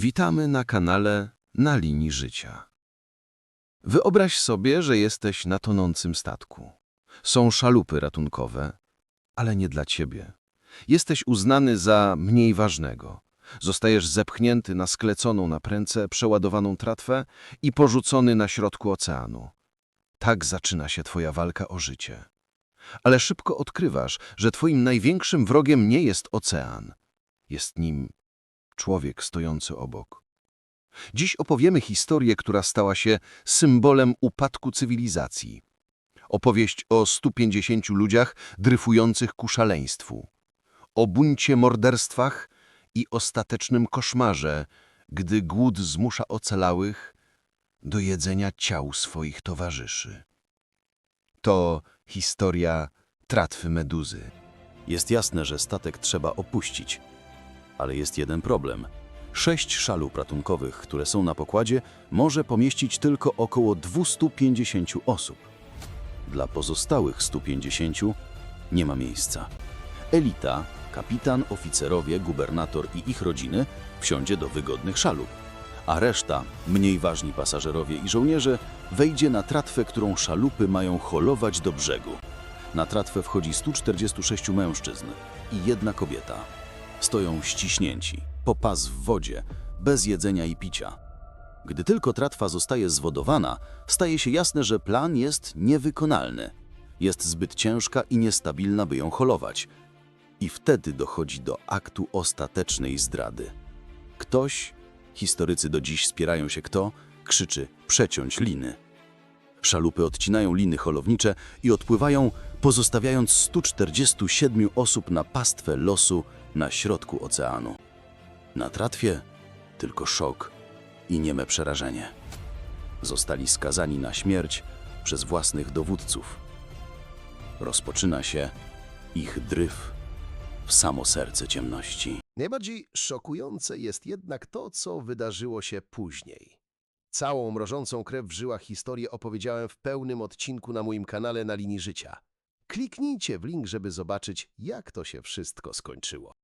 Witamy na kanale Na linii życia. Wyobraź sobie, że jesteś na tonącym statku. Są szalupy ratunkowe, ale nie dla ciebie. Jesteś uznany za mniej ważnego. Zostajesz zepchnięty na skleconą naprędce, przeładowaną tratwę i porzucony na środku oceanu. Tak zaczyna się twoja walka o życie. Ale szybko odkrywasz, że twoim największym wrogiem nie jest ocean. Jest nim człowiek stojący obok. Dziś opowiemy historię, która stała się symbolem upadku cywilizacji. Opowieść o 150 ludziach dryfujących ku szaleństwu. O buncie morderstwach i ostatecznym koszmarze, gdy głód zmusza ocalałych do jedzenia ciał swoich towarzyszy. To historia tratwy meduzy. Jest jasne, że statek trzeba opuścić. Ale jest jeden problem. Sześć szalup ratunkowych, które są na pokładzie, może pomieścić tylko około 250 osób. Dla pozostałych 150 nie ma miejsca. Elita, kapitan, oficerowie, gubernator i ich rodziny wsiądzie do wygodnych szalup, a reszta, mniej ważni pasażerowie i żołnierze, wejdzie na tratwę, którą szalupy mają holować do brzegu. Na tratwę wchodzi 146 mężczyzn i jedna kobieta. Stoją ściśnięci, po pas w wodzie, bez jedzenia i picia. Gdy tylko tratwa zostaje zwodowana, staje się jasne, że plan jest niewykonalny. Jest zbyt ciężka i niestabilna, by ją holować. I wtedy dochodzi do aktu ostatecznej zdrady. Ktoś, historycy do dziś spierają się kto, krzyczy przeciąć liny. Szalupy odcinają liny holownicze i odpływają, pozostawiając 147 osób na pastwę losu na środku oceanu. Na tratwie tylko szok i nieme przerażenie. Zostali skazani na śmierć przez własnych dowódców. Rozpoczyna się ich dryf w samo serce ciemności. Najbardziej szokujące jest jednak to, co wydarzyło się później. Całą mrożącą krew w żyłach historię opowiedziałem w pełnym odcinku na moim kanale na linii życia. Kliknijcie w link, żeby zobaczyć, jak to się wszystko skończyło.